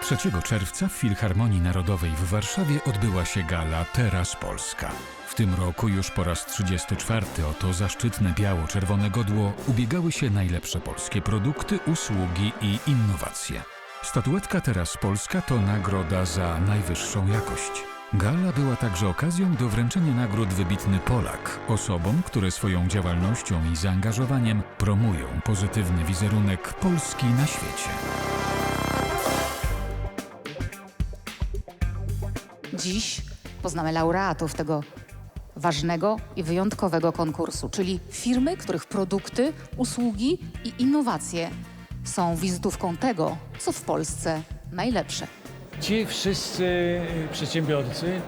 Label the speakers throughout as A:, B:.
A: 3 czerwca w Filharmonii Narodowej w Warszawie odbyła się gala Teraz Polska. W tym roku już po raz 34 o to zaszczytne biało-czerwone godło ubiegały się najlepsze polskie produkty, usługi i innowacje. Statuetka Teraz Polska to nagroda za najwyższą jakość. Gala była także okazją do wręczenia nagród wybitny Polak, osobom, które swoją działalnością i zaangażowaniem promują pozytywny wizerunek Polski na świecie.
B: Dziś poznamy laureatów tego ważnego i wyjątkowego konkursu, czyli firmy, których produkty, usługi i innowacje są wizytówką tego, co w Polsce najlepsze.
C: Ci wszyscy y, przedsiębiorcy,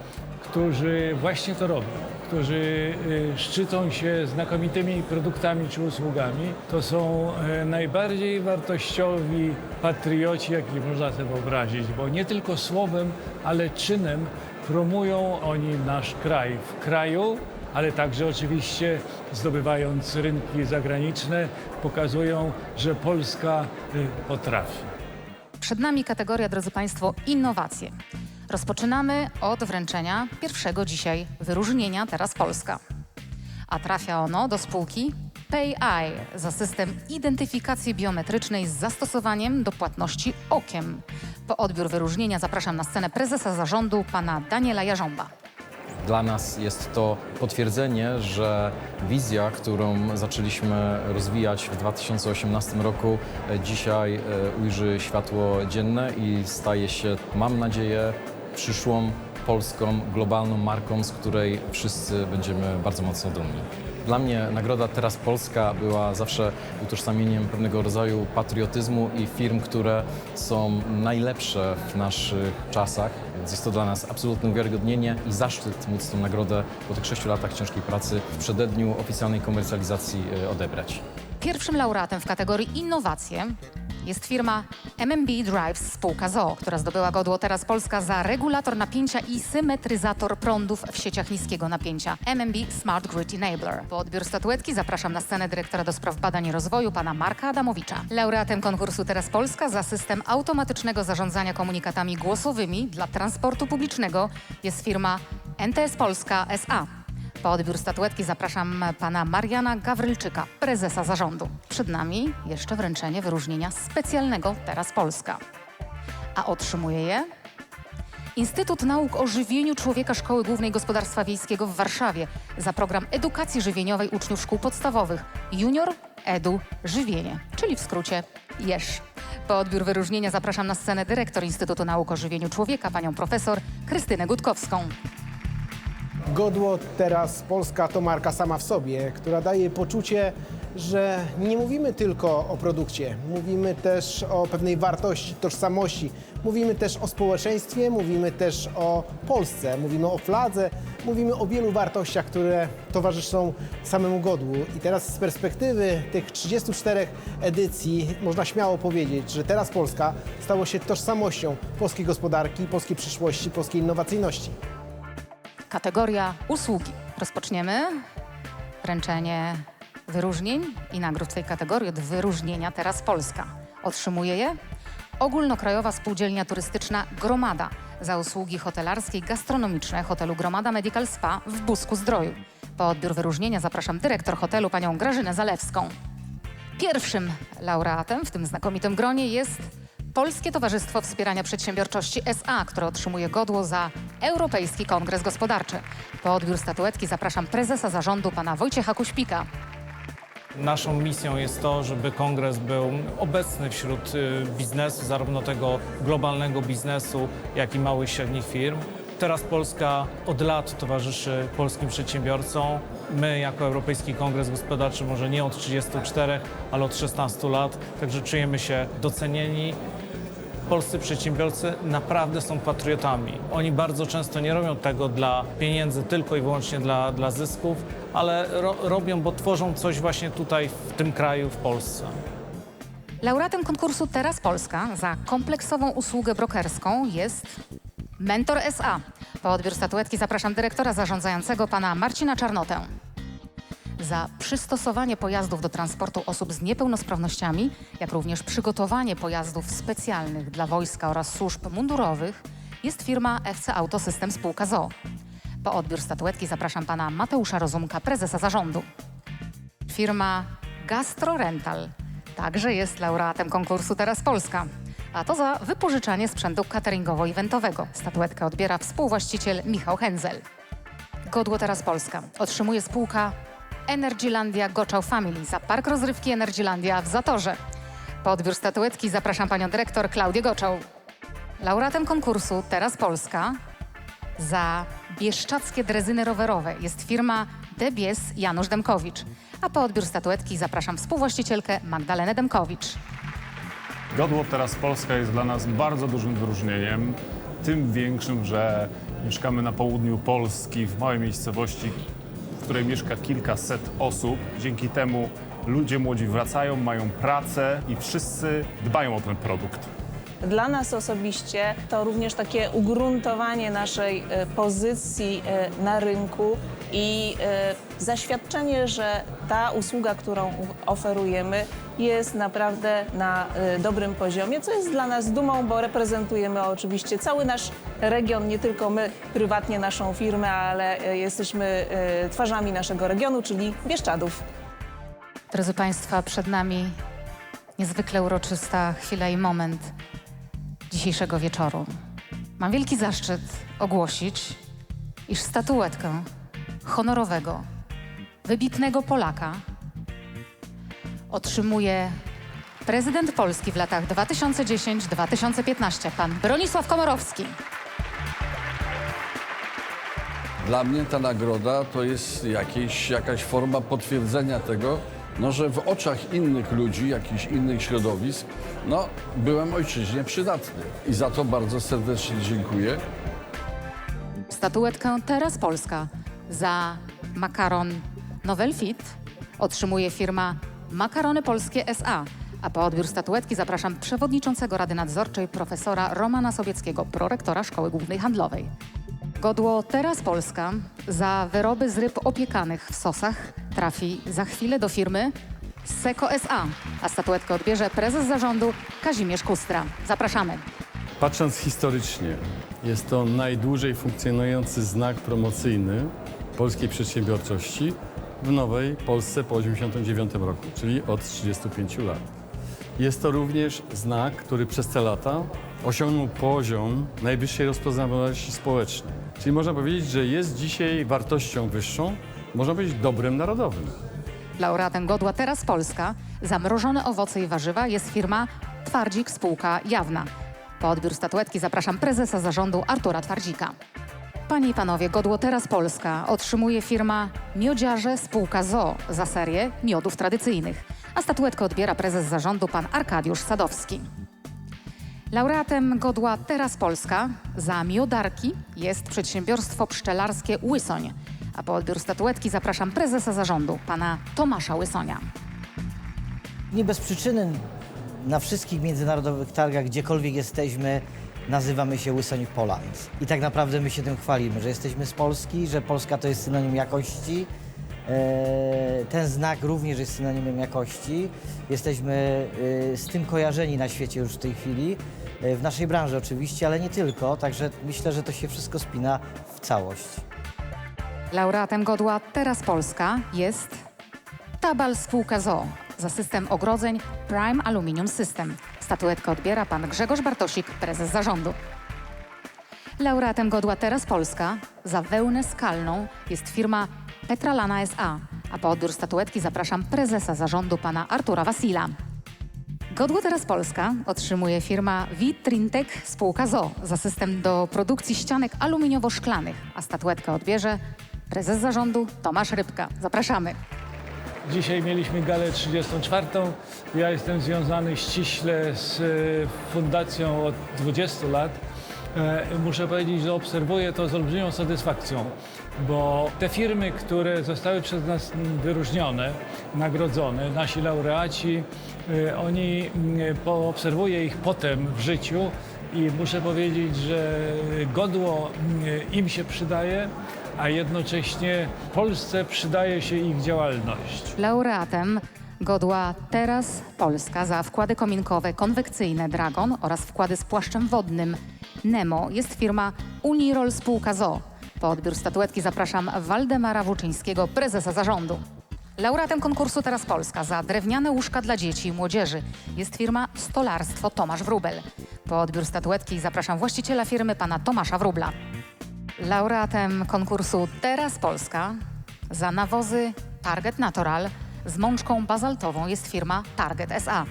C: którzy właśnie to robią, którzy y, szczycą się znakomitymi produktami czy usługami, to są e, najbardziej wartościowi patrioci, jakich można sobie wyobrazić, bo nie tylko słowem, ale czynem promują oni nasz kraj w kraju, ale także oczywiście zdobywając rynki zagraniczne, pokazują, że Polska y, potrafi.
B: Przed nami kategoria, drodzy Państwo, innowacje. Rozpoczynamy od wręczenia pierwszego dzisiaj wyróżnienia Teraz Polska. A trafia ono do spółki PayEye za system identyfikacji biometrycznej z zastosowaniem do płatności okiem. Po odbiór wyróżnienia zapraszam na scenę prezesa zarządu pana Daniela Jarząba.
D: Dla nas jest to potwierdzenie, że wizja, którą zaczęliśmy rozwijać w 2018 roku, e, dzisiaj e, ujrzy światło dzienne i staje się, mam nadzieję, przyszłą polską, globalną marką, z której wszyscy będziemy bardzo mocno dumni. Dla mnie nagroda Teraz Polska była zawsze utożsamieniem pewnego rodzaju patriotyzmu i firm, które są najlepsze w naszych czasach. Więc jest to dla nas absolutne uwiarygodnienie i zaszczyt móc tę nagrodę po tych sześciu latach ciężkiej pracy w przededniu oficjalnej komercjalizacji e, odebrać.
B: Pierwszym laureatem w kategorii innowacje jest firma MMB Drives spółka ZOO, która zdobyła godło Teraz Polska za regulator napięcia i symetryzator prądów w sieciach niskiego napięcia MMB Smart Grid Enabler. Po odbiór statuetki zapraszam na scenę dyrektora do spraw badań i rozwoju pana Marka Adamowicza. Laureatem konkursu Teraz Polska za system automatycznego zarządzania komunikatami głosowymi dla transportu publicznego jest firma NTS Polska SA. Po odbiór statuetki zapraszam pana Mariana Gawrylczyka, prezesa zarządu. Przed nami jeszcze wręczenie wyróżnienia specjalnego Teraz Polska. A otrzymuje je Instytut Nauk o Żywieniu Człowieka Szkoły Głównej Gospodarstwa Wiejskiego w Warszawie za program edukacji żywieniowej uczniów szkół podstawowych Junior Edu Żywienie, czyli w skrócie JESZ. Po odbiór wyróżnienia zapraszam na scenę dyrektor Instytutu Nauk o Żywieniu Człowieka, panią profesor Krystynę Gutkowską.
E: Godło teraz Polska to marka sama w sobie, która daje poczucie, że nie mówimy tylko o produkcie, mówimy też o pewnej wartości, tożsamości, mówimy też o społeczeństwie, mówimy też o Polsce, mówimy o fladze, mówimy o wielu wartościach, które towarzyszą samemu godłu. I teraz z perspektywy tych 34 edycji można śmiało powiedzieć, że teraz Polska stało się tożsamością polskiej gospodarki, polskiej przyszłości, polskiej innowacyjności.
B: Kategoria usługi. Rozpoczniemy wręczenie wyróżnień i nagród w tej kategorii od wyróżnienia Teraz Polska. Otrzymuje je Ogólnokrajowa Spółdzielnia Turystyczna Gromada za usługi hotelarskie i gastronomiczne hotelu Gromada Medical Spa w Busku Zdroju. Po odbiór wyróżnienia zapraszam dyrektor hotelu panią Grażynę Zalewską. Pierwszym laureatem w tym znakomitym gronie jest Polskie Towarzystwo Wspierania Przedsiębiorczości SA, które otrzymuje godło za Europejski Kongres Gospodarczy. Po odbiór statuetki zapraszam prezesa zarządu pana Wojciecha Kuśpika.
F: Naszą misją jest to, żeby kongres był obecny wśród y, biznesu, zarówno tego globalnego biznesu, jak i małych i średnich firm. Teraz Polska od lat towarzyszy polskim przedsiębiorcom. My, jako Europejski Kongres Gospodarczy, może nie od 34, ale od 16 lat, także czujemy się docenieni. Polscy przedsiębiorcy naprawdę są patriotami. Oni bardzo często nie robią tego dla pieniędzy, tylko i wyłącznie dla, dla zysków, ale ro, robią, bo tworzą coś właśnie tutaj, w tym kraju, w Polsce.
B: Laureatem konkursu Teraz Polska za kompleksową usługę brokerską jest Mentor SA. Po odbiór statuetki zapraszam dyrektora zarządzającego pana Marcina Czarnotę. Za przystosowanie pojazdów do transportu osób z niepełnosprawnościami, jak również przygotowanie pojazdów specjalnych dla wojska oraz służb mundurowych jest firma FC Autosystem Spółka ZOO. Po odbiór statuetki zapraszam pana Mateusza Rozumka, prezesa zarządu. Firma Gastro Rental także jest laureatem konkursu Teraz Polska. A to za wypożyczanie sprzętu cateringowo-eventowego. Statuetkę odbiera współwłaściciel Michał Henzel. Godło Teraz Polska otrzymuje spółka Energylandia Goczał Family za park rozrywki Energylandia w Zatorze. Po odbiór statuetki zapraszam panią dyrektor Klaudię Goczał. Laureatem konkursu Teraz Polska za bieszczackie drezyny rowerowe jest firma Debies Janusz Demkowicz. A po odbiór statuetki zapraszam współwłaścicielkę Magdalenę Demkowicz.
G: Godło Teraz Polska jest dla nas bardzo dużym wyróżnieniem. Tym większym, że mieszkamy na południu Polski, w małej miejscowości, której mieszka kilkaset osób. Dzięki temu ludzie młodzi wracają, mają pracę i wszyscy dbają o ten produkt.
H: Dla nas osobiście to również takie ugruntowanie naszej e, pozycji e, na rynku i e, zaświadczenie, że ta usługa, którą oferujemy, jest naprawdę na e, dobrym poziomie, co jest dla nas dumą, bo reprezentujemy oczywiście cały nasz region, nie tylko my prywatnie naszą firmę, ale e, jesteśmy twarzami naszego regionu, czyli Bieszczadów.
B: Drodzy Państwa, przed nami niezwykle uroczysta chwila i moment dzisiejszego wieczoru. Mam wielki zaszczyt ogłosić, iż statuetkę honorowego, wybitnego Polaka otrzymuje prezydent Polski w latach 2010-2015, pan Bronisław Komorowski.
I: Dla mnie ta nagroda to jest jakieś, jakaś forma potwierdzenia tego, no, że w oczach innych ludzi, jakichś innych środowisk, no, byłem ojczyźnie przydatny. I za to bardzo serdecznie dziękuję.
B: Statuetkę Teraz Polska za makaron Novel Fit otrzymuje firma Makarony Polskie S.A. A po odbiór statuetki zapraszam przewodniczącego Rady Nadzorczej profesora Romana Sobieckiego, prorektora Szkoły Głównej Handlowej. Godło Teraz Polska za wyroby z ryb opiekanych w sosach trafi za chwilę do firmy Seko S.A. A statuetkę odbierze prezes zarządu Kazimierz Kustra. Zapraszamy.
J: Patrząc historycznie, jest to najdłużej funkcjonujący znak promocyjny polskiej przedsiębiorczości w nowej Polsce po 1989 roku, czyli od 35 lat. Jest to również znak, który przez te lata osiągnął poziom najwyższej rozpoznawalności społecznej. Czyli można powiedzieć, że jest dzisiaj wartością wyższą, można powiedzieć dobrem narodowym.
B: Laureatem godła Teraz Polska za mrożone owoce i warzywa jest firma Twardzik Spółka Jawna. Po odbiór statuetki zapraszam prezesa zarządu Artura Twardzika. Panie i panowie, godło Teraz Polska otrzymuje firma Miodziarze Spółka ZOO za serię miodów tradycyjnych, a statuetkę odbiera prezes zarządu pan Arkadiusz Sadowski. Laureatem godła Teraz Polska za miodarki jest przedsiębiorstwo pszczelarskie Łysoń. A po odbiór statuetki zapraszam prezesa zarządu, pana Tomasza Łysonia.
K: Nie bez przyczyny na wszystkich międzynarodowych targach, gdziekolwiek jesteśmy, nazywamy się Łysoń Poland. I tak naprawdę my się tym chwalimy, że jesteśmy z Polski, że Polska to jest synonim jakości. Eee, Ten znak również jest synonimem jakości. Jesteśmy e, z tym kojarzeni na świecie już w tej chwili, e, w naszej branży oczywiście, ale nie tylko. Także myślę, że to się wszystko spina w całość.
B: Laureatem godła Teraz Polska jest Tabal Spółka ZOO za system ogrodzeń Prime Aluminium System. Statuetkę odbiera pan Grzegorz Bartosik, prezes zarządu. Laureatem godła Teraz Polska za wełnę skalną jest firma Petralana S.A. A po odbiór statuetki zapraszam prezesa zarządu pana Artura Wasila. Godło Teraz Polska otrzymuje firma Vitrintec spółka ZO za system do produkcji ścianek aluminiowo-szklanych, a statuetkę odbierze prezes zarządu Tomasz Rybka. Zapraszamy.
C: Dzisiaj mieliśmy galę 34. Ja jestem związany ściśle z e, fundacją od 20 lat. E, Muszę powiedzieć, że obserwuję to z olbrzymią satysfakcją, bo te firmy, które zostały przez nas wyróżnione, nagrodzone, nasi laureaci, e, oni, mm, poobserwuję ich potem w życiu i muszę powiedzieć, że godło mm, im się przydaje, a jednocześnie Polsce przydaje się ich działalność.
B: Laureatem godła Teraz Polska za wkłady kominkowe konwekcyjne Dragon oraz wkłady z płaszczem wodnym Nemo jest firma Unirol Spółka ZO. Po odbiór statuetki zapraszam Waldemara Włóczyńskiego, prezesa zarządu. Laureatem konkursu Teraz Polska za drewniane łóżka dla dzieci i młodzieży jest firma Stolarstwo Tomasz Wróbel. Po odbiór statuetki zapraszam właściciela firmy pana Tomasza Wróbla. Laureatem konkursu Teraz Polska za nawozy Target Natural z mączką bazaltową jest firma Target SA.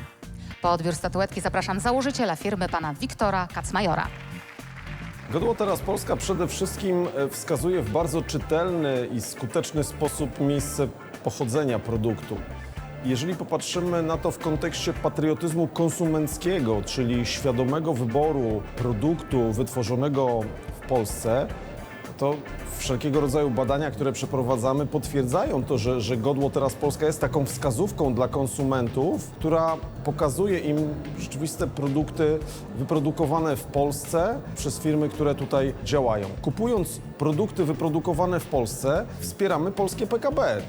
B: Po odbiór statuetki zapraszam założyciela firmy pana Wiktora Kacmajora.
L: Godło Teraz Polska przede wszystkim e, wskazuje w bardzo czytelny i skuteczny sposób miejsce pochodzenia produktu. Jeżeli popatrzymy na to w kontekście patriotyzmu konsumenckiego, czyli świadomego wyboru produktu wytworzonego w Polsce, to wszelkiego rodzaju badania, które przeprowadzamy, potwierdzają to, że, że Godło Teraz Polska jest taką wskazówką dla konsumentów, która pokazuje im rzeczywiste produkty wyprodukowane w Polsce przez firmy, które tutaj działają. Kupując produkty wyprodukowane w Polsce, wspieramy polskie PKB.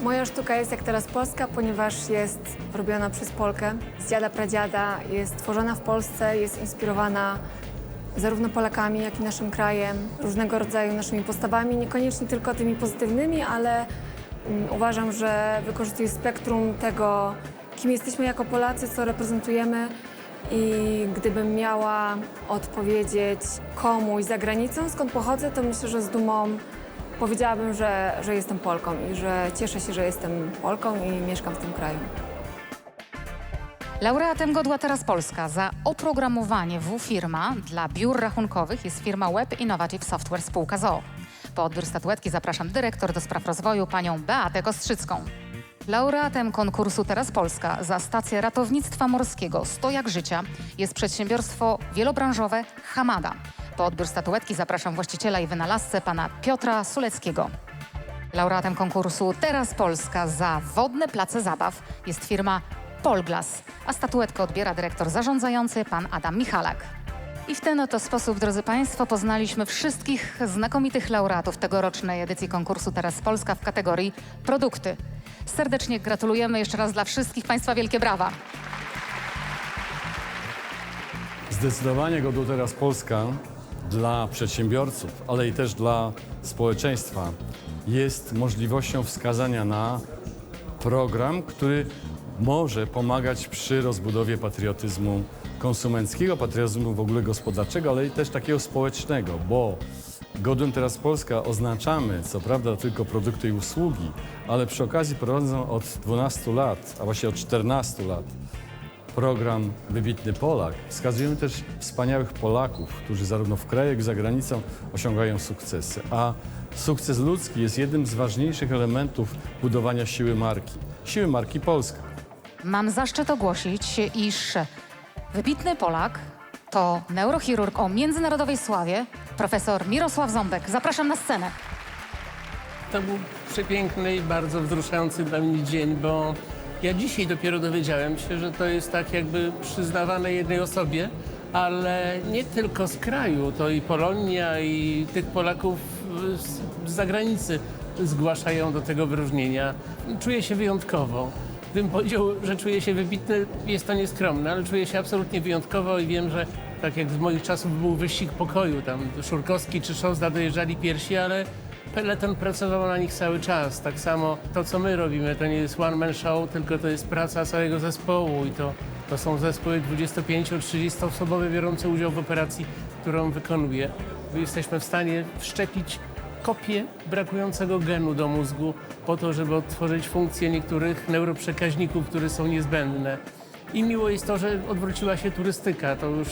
M: Moja sztuka jest jak teraz polska, ponieważ jest robiona przez Polkę z dziada pradziada, jest tworzona w Polsce, jest inspirowana zarówno Polakami, jak i naszym krajem, różnego rodzaju naszymi postawami, niekoniecznie tylko tymi pozytywnymi, ale mm, uważam, że wykorzystuje spektrum tego, kim jesteśmy jako Polacy, co reprezentujemy i gdybym miała odpowiedzieć komuś za granicą, skąd pochodzę, to myślę, że z dumą powiedziałabym, że, że jestem Polką i że cieszę się, że jestem Polką i mieszkam w tym kraju.
B: Laureatem godła Teraz Polska za oprogramowanie W firma dla biur rachunkowych jest firma Web Innovative Software spółka ZOO. Po odbiór statuetki zapraszam dyrektor do spraw rozwoju panią Beatę Kostrzycką. Laureatem konkursu Teraz Polska za stację ratownictwa morskiego Stojak Życia jest przedsiębiorstwo wielobranżowe Hamada. Po odbiór statuetki zapraszam właściciela i wynalazcę pana Piotra Suleckiego. Laureatem konkursu Teraz Polska za wodne place zabaw jest firma Polglas, a statuetkę odbiera dyrektor zarządzający pan Adam Michalak. I w ten oto sposób, drodzy Państwo, poznaliśmy wszystkich znakomitych laureatów tegorocznej edycji konkursu Teraz Polska w kategorii produkty. Serdecznie gratulujemy jeszcze raz dla wszystkich Państwa wielkie brawa.
J: Zdecydowanie Godło Teraz Polska dla przedsiębiorców, ale i też dla społeczeństwa jest możliwością wskazania na program, który może pomagać przy rozbudowie patriotyzmu konsumenckiego, patriotyzmu w ogóle gospodarczego, ale i też takiego społecznego, bo Godłem Teraz Polska oznaczamy, co prawda, tylko produkty i usługi, ale przy okazji prowadzą od 12 lat, a właściwie od 14 lat program Wybitny Polak. Wskazujemy też wspaniałych Polaków, którzy zarówno w kraju, jak i za granicą osiągają sukcesy. A sukces ludzki jest jednym z ważniejszych elementów budowania siły marki. Siły marki Polska.
B: Mam zaszczyt ogłosić, iż wybitny Polak to neurochirurg o międzynarodowej sławie, profesor Mirosław Ząbek. Zapraszam na scenę.
N: To był przepiękny i bardzo wzruszający dla mnie dzień, bo ja dzisiaj dopiero dowiedziałem się, że to jest tak jakby przyznawane jednej osobie, ale nie tylko z kraju, to i Polonia i tych Polaków z, zagranicy zgłaszają do tego wyróżnienia. Czuję się wyjątkowo. Gdybym powiedział, że czuję się wybitny, jest to nieskromne, ale czuję się absolutnie wyjątkowo i wiem, że tak jak z moich czasów był wyścig pokoju, tam Szurkowski czy Szozda dojeżdżali piersi, ale Peleton pracował na nich cały czas. Tak samo to, co my robimy, to nie jest one man show, tylko to jest praca całego zespołu i to, to są zespoły 25-30 osobowe biorące udział w operacji, którą wykonuję. Jesteśmy w stanie wszczepić kopię brakującego genu do mózgu po to, żeby odtworzyć funkcje niektórych neuroprzekaźników, które są niezbędne. I miło jest to, że odwróciła się turystyka. To już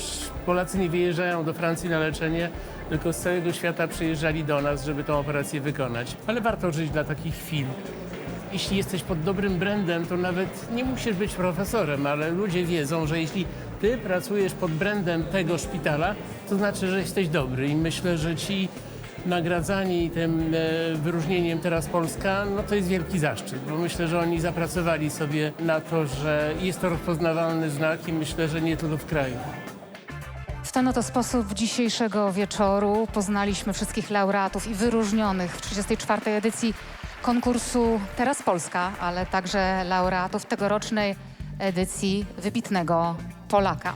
N: Polacy nie wyjeżdżają do Francji na leczenie, tylko z całego świata przyjeżdżali do nas, żeby tę operację wykonać. Ale warto żyć dla takich chwil. Jeśli jesteś pod dobrym brandem, to nawet nie musisz być profesorem, ale ludzie wiedzą, że jeśli ty pracujesz pod brandem tego szpitala, to znaczy, że jesteś dobry. I myślę, że ci nagradzani tym e, wyróżnieniem Teraz Polska, no to jest wielki zaszczyt, bo myślę, że oni zapracowali sobie na to, że jest to rozpoznawalny znak i myślę, że nie tylko w kraju.
B: W ten oto sposób dzisiejszego wieczoru poznaliśmy wszystkich laureatów i wyróżnionych w 34. edycji konkursu Teraz Polska, ale także laureatów tegorocznej edycji Wybitnego Polaka.